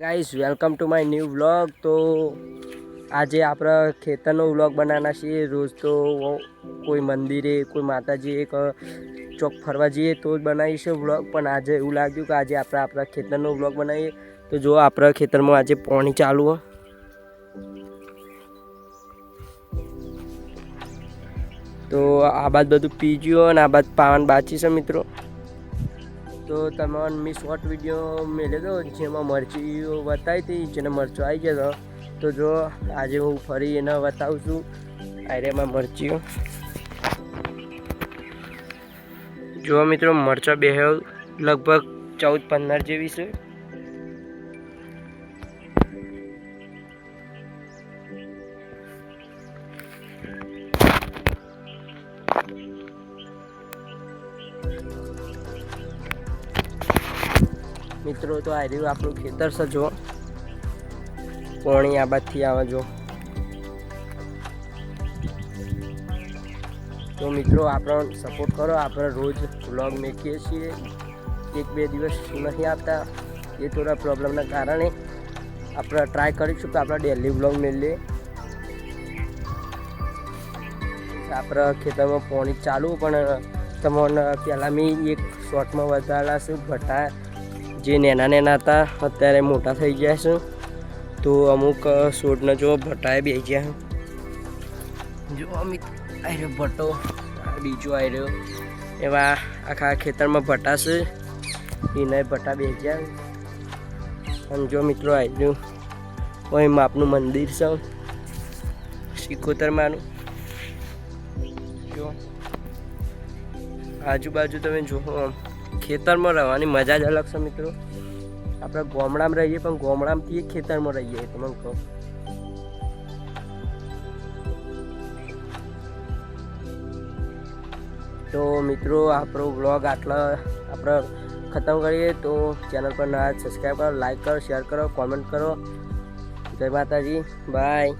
Guys welcome to my new vlog તો આજે આપણે ખેતરનો વ્લોગ બનાવવાના છીએ. રોજ તો કોઈ મંદિરે, કોઈ માતાજી એક ચોક ફરવા જઈએ તો જ બનાવીશું વ્લોગ પણ આજે એવું લાગ્યું કે આજે આપણે આપણા ખેતરનો વ્લોગ બનાવીએ. તો જો આપણા ખેતરમાં આજે પાણી ચાલુ હોય તો આ બાદ બધું પીજ્યું અને આ બાદ પાવન બાચી છે મિત્રો. તો તમને મેં શોર્ટ વીડિયો મેળ્યો હતો જેમાં મરચીઓ બતાવી હતી, જેને મરચો આવી ગયો હતો. તો જો, આજે હું ફરી એને બતાવું છું. આયરેમાં મરચીઓ. જો મિત્રો, મરચા બે લગભગ ચૌદ પંદર જેવી છે. મિત્રો, તો આ રહ્યું આપણું ખેતર છે જો પાણી આ બાદથી આવે જો તો મિત્રો, આપણો સપોર્ટ કરો. આપણે રોજ વ્લોગ મેકીએ છીએ. એક, બે દિવસ નથી આવતા. એ થોડા પ્રોબ્લેમના કારણે આપણે ટ્રાય કરીશું કે આપણે ડેલી વ્લોગ મેળવીએ આપણા ખેતરમાં પાણી ચાલુ, પણ તમને પહેલાં મેં એક શોર્ટમાં વધારેલા છે, ભટા જે નેના નેના હતા, અત્યારે મોટા થઈ ગયા છે. તો અમુક છોડને જો ભટ્ટાએ બે ગયા જો અમિત આવ્યો ભટ્ટો બીજો આવ્યો એવા આખા ખેતરમાં ભટ્ટા છે. એને ભટ્ટા બે ગયા અને જો મિત્રો આવ્યું કોઈ માપનું મંદિર છે. સિકોતરમાંનું. જો. આજુબાજુ તમે જુઓ આમ. ખેતરમાં રહેવાની મજા જ અલગ છે મિત્રો. આપણે ગામડામાં રહીએ પણ ગામડામાંથી ખેતરમાં રહીએ તમને કહો. તો મિત્રો, આપણો વ્લોગ આટલા આપણે ખતમ કરીએ. તો ચેનલ પર ના સબસ્ક્રાઈબ કરો લાઈક કરો શેર કરો કોમેન્ટ કરો. જય માતાજી. બાય